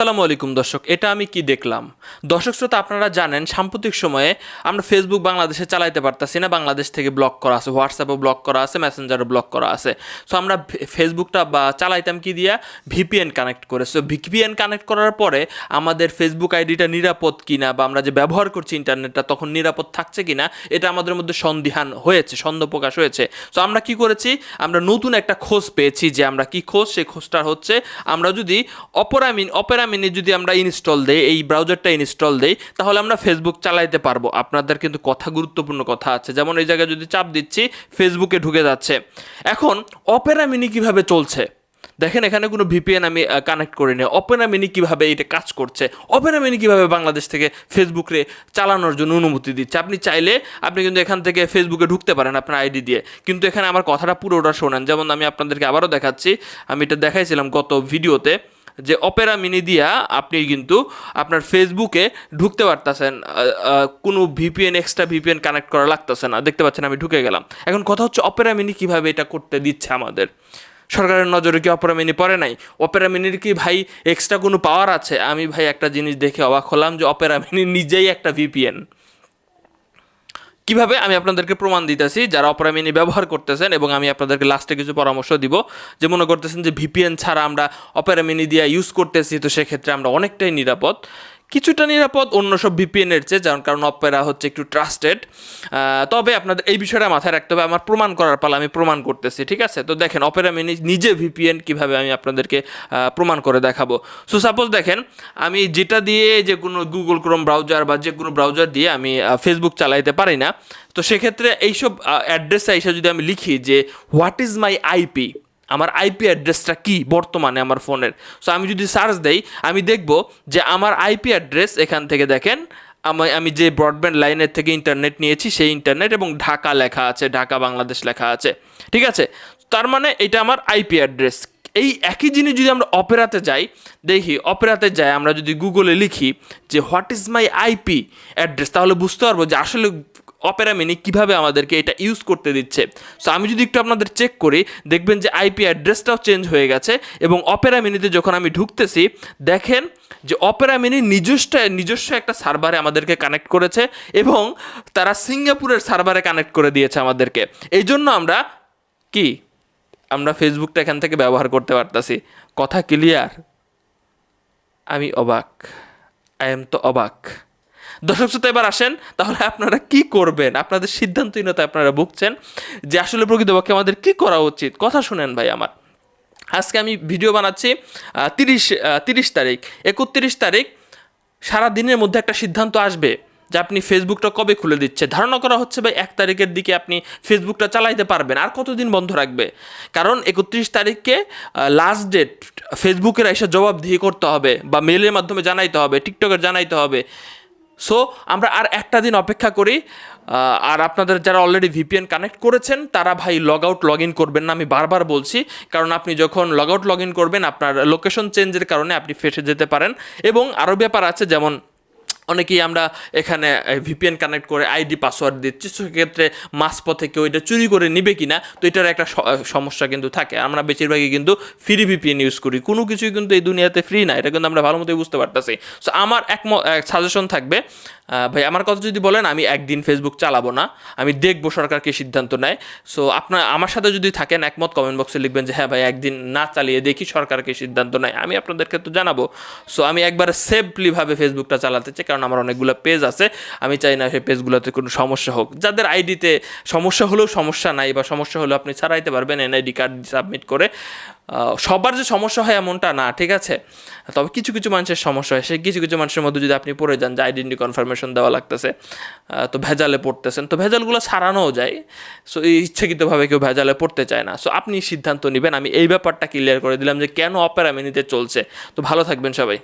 আসসালামু আলাইকুম দর্শক, এটা আমি কি দেখলাম? দর্শক শ্রোতা, আপনারা জানেন, সাম্প্রতিক সময়ে আমরা ফেসবুক বাংলাদেশে চালাইতে পারতাছি না, বাংলাদেশ থেকে ব্লক করা আছে হোয়াটসঅ্যাপও ব্লক করা আছে মেসেঞ্জারও ব্লক করা আছে। সো আমরা ফেসবুকটা বা চালাইতাম কি দিয়া? ভিপিএন কানেক্ট করে। সো ভিপিএন কানেক্ট করার পরে আমাদের ফেসবুক আইডিটা নিরাপদ কিনা বা আমরা যে ব্যবহার করছি ইন্টারনেটটা, তখন নিরাপদ থাকছে কিনা, এটা আমাদের মধ্যে সন্দিহান হয়েছে, সন্দেহ প্রকাশ হয়েছে। সো আমরা কি করেছি? আমরা নতুন একটা খোঁজ পেয়েছি যে আমরা কি খোঁজ সেই খোঁজটা হচ্ছে, আমরা যদি অপরামিন, অপেরামিনে যদি আমরা ইনস্টল দেই, এই ব্রাউজারটা ইনস্টল দেই, তাহলে আমরা ফেসবুক চালাইতে পারব। আপনাদের কিন্তু কথা, গুরুত্বপূর্ণ কথা আছে। যেমন এই জায়গায় যদি চাপ দিচ্ছি ফেসবুকে ঢুকে যাচ্ছে। এখন অপেরা মিনি কীভাবে চলছে? দেখেন, এখানে কোনো ভিপিএন আমি কানেক্ট করে নিই অপেরা মিনি কীভাবে এটা কাজ করছে? অপেরা মিনি কীভাবে বাংলাদেশ থেকে ফেসবুকে চালানোর জন্য অনুমতি দিচ্ছে? আপনি চাইলে, আপনি কিন্তু এখান থেকে ফেসবুকে ঢুকতে পারেন আপনার আইডি দিয়ে। কিন্তু এখানে আমার কথাটা পুরোটা শোনেন। যেমন আমি আপনাদেরকে আবারও দেখাচ্ছি। আমি এটা দেখাইছিলাম গত ভিডিওতে যে অপেরা মিনি দিয়া আপনি কিন্তু আপনার ফেসবুকে ঢুকতে পারতেছেন কোনো ভিপিএন এক্সট্রা ভিপিএন কানেক্ট করা লাগতেছে না। দেখতে পাচ্ছেন আমি ঢুকে গেলাম। এখন কথা হচ্ছে অপেরা মিনি কীভাবে এটা করতে দিচ্ছে আমাদের? সরকারের নজরে কি অপেরা মিনি পড়ে নাই? অপেরা মিনির কি ভাই এক্সট্রা কোনো পাওয়ার আছে? আমি ভাই একটা জিনিস দেখে অবাক হলাম যে অপেরা মিনি নিজেই একটা ভিপিএন। কীভাবে আমি আপনাদেরকে প্রমাণ দিতেছি? যারা অপরামিনী মিনি ব্যবহার করতেছেন এবং আমি আপনাদেরকে লাস্টে কিছু পরামর্শ দিব। যে মনে করতেছেন যে ভিপিএন ছাড়া আমরা অপেরা মিনি দিয়ে ইউজ করতেছি, তো সেক্ষেত্রে আমরা অনেকটাই নিরাপদ। কিছুটা নিরাপদ, অন্য সব ভিপিএনের চেয়ে যেমন কারণ অপেরা হচ্ছে একটু ট্রাস্টেড তবে আপনাদের এই বিষয়টা মাথায় রাখতে হবে, আমার প্রমাণ করার পালা আমি প্রমাণ করতেছি, ঠিক আছে? তো দেখেন অপেরা মিনি নিজে ভিপিএন কীভাবে আমি আপনাদেরকে প্রমাণ করে দেখাবো। সো সাপোজ দেখেন, আমি যেটা দিয়ে যে কোনো গুগল ক্রোম ব্রাউজার বা যে কোনো ব্রাউজার দিয়ে আমি ফেসবুক চালাইতে পারি না, তো সেক্ষেত্রে এইসব অ্যাড্রেসে এসে যদি আমি লিখি যে হোয়াট ইজ মাই আইপি আমার আইপি অ্যাড্রেসটা কি বর্তমানে আমার ফোনের? সো আমি যদি সার্চ দেই, আমি দেখব যে আমার আইপি অ্যাড্রেস এখান থেকে দেখেন, আমি আমি যে ব্রডব্যান্ড লাইনের থেকে ইন্টারনেট নিয়েছি, সেই ইন্টারনেট এবং ঢাকা লেখা আছে, ঢাকা, বাংলাদেশ লেখা আছে। ঠিক আছে? তার মানে এটা আমার আইপি অ্যাড্রেস এই একই জিনিস যদি আমরা অপেরাতে যাই, দেখি, অপেরাতে যাই, আমরা যদি গুগলে লিখি যে what is my IP address তাহলে বুঝতে পারব যে আসলে অপেরা মিনি কীভাবে আমাদেরকে এটা ইউজ করতে দিচ্ছে? সো আমি যদি একটু আপনাদের চেক করি, দেখবেন যে আইপি অ্যাড্রেসটাও চেঞ্জ হয়ে গেছে এবং অপেরা মিনিতে যখন আমি ঢুকতেছি, দেখেন যে অপেরা মিনি নিজস্ব নিজস্ব একটা সার্ভারে আমাদেরকে কানেক্ট করেছে এবং তারা সিঙ্গাপুরের সার্ভারে কানেক্ট করে দিয়েছে আমাদেরকে। এই জন্য আমরা কি? আমরা ফেসবুকটা এখান থেকে ব্যবহার করতে পারতাছি। কথা ক্লিয়ার আমি অবাক। আই এম তো অবাক। দর্শক শ্রোতা, এবার আসেন, তাহলে আপনারা কি করবেন? আপনাদের সিদ্ধান্তহীনতায় আপনারা ভুগছেন যে আসলে প্রকৃতপক্ষে আমাদের কি করা উচিত? কথা শুনেন ভাই আমার। আজকে আমি ভিডিও বানাচ্ছি তিরিশ তিরিশ তারিখ, একত্রিশ তারিখ, সারা দিনের মধ্যে একটা সিদ্ধান্ত আসবে যে আপনি ফেসবুকটা কবে খুলে দিচ্ছে। ধারণা করা হচ্ছে ভাই, এক তারিখের দিকে আপনি ফেসবুকটা চালাইতে পারবেন, আর কতদিন বন্ধ রাখবে? কারণ একত্রিশ তারিখকে লাস্ট ডেট ফেসবুকের এসে জবাবদিহি করতে হবে, বা মেলের মাধ্যমে জানাইতে হবে টিকটকের জানাইতে হবে। সো আমরা আর একটা দিন অপেক্ষা করি আর আপনাদের যারা অলরেডি ভিপিএন কানেক্ট করেছেন, তারা ভাই লগ আউট লগ ইন করবেন না, আমি বারবার বলছি। কারণ আপনি যখন লগ আউট লগ ইন করবেন, আপনার লোকেশন চেঞ্জের কারণে আপনি ফেসে যেতে পারেন। এবং আরও ব্যাপার আছে, যেমন অনেকেই আমরা এখানে ভিপিএন কানেক্ট করে আইডি পাসওয়ার্ড দিচ্ছি সেক্ষেত্রে মাঝপথে কেউ এটা চুরি করে নিবে কিনা, তো এটার একটা সমস্যা কিন্তু থাকে। আমরা বেশিরভাগই কিন্তু ফ্রি ভিপিএন ইউজ করি। কোনো কিছুই কিন্তু এই দুনিয়াতে ফ্রি না, এটা কিন্তু আমরা ভালো মতোই বুঝতে পারতেছি। সো আমার এক সাজেশন থাকবে ভাই, আমার কথা যদি বলেন, আমি একদিন ফেসবুক চালাবো না, আমি দেখব সরকার কি সিদ্ধান্ত নেয়। সো আপনার, আমার সাথে যদি থাকেন, একমত কমেন্ট বক্সে লিখবেন যে হ্যাঁ ভাই, একদিন না চালিয়ে দেখি সরকার কি সিদ্ধান্ত নেয়। আমি আপনাদেরকে তো জানাব। সো আমি একবার সেফলিভাবে ফেসবুকটা চালাতে চাই, কারণ আমার অনেকগুলো পেজ আছে। আমি চাই না সেই পেজগুলোতে কোনো সমস্যা হোক। যাদের আইডিতে সমস্যা হলেও সমস্যা নাই বা সমস্যা হলেও আপনি ছাড়াইতে পারবেন এনআইডি কার্ড সাবমিট করে। সবার যে সমস্যা হয় এমনটা না, ঠিক আছে? তবে কিছু কিছু মানুষের সমস্যা হয়। সে কিছু কিছু মানুষের মধ্যে যদি আপনি পড়ে যান, যে আইডেন্টি কনফার্মেশন দেওয়া লাগতেছে তো ভেজালে পড়তেছেন। তো ভেজালগুলো সারানোও যায়। সো ইচ্ছাকৃতভাবে কেউ ভেজালে পড়তে চায় না। সো আপনি সিদ্ধান্ত নেবেন। আমি এই ব্যাপারটা ক্লিয়ার করে দিলাম যে কেন অপেরা মিনিতে চলছে। তো ভালো থাকবেন সবাই।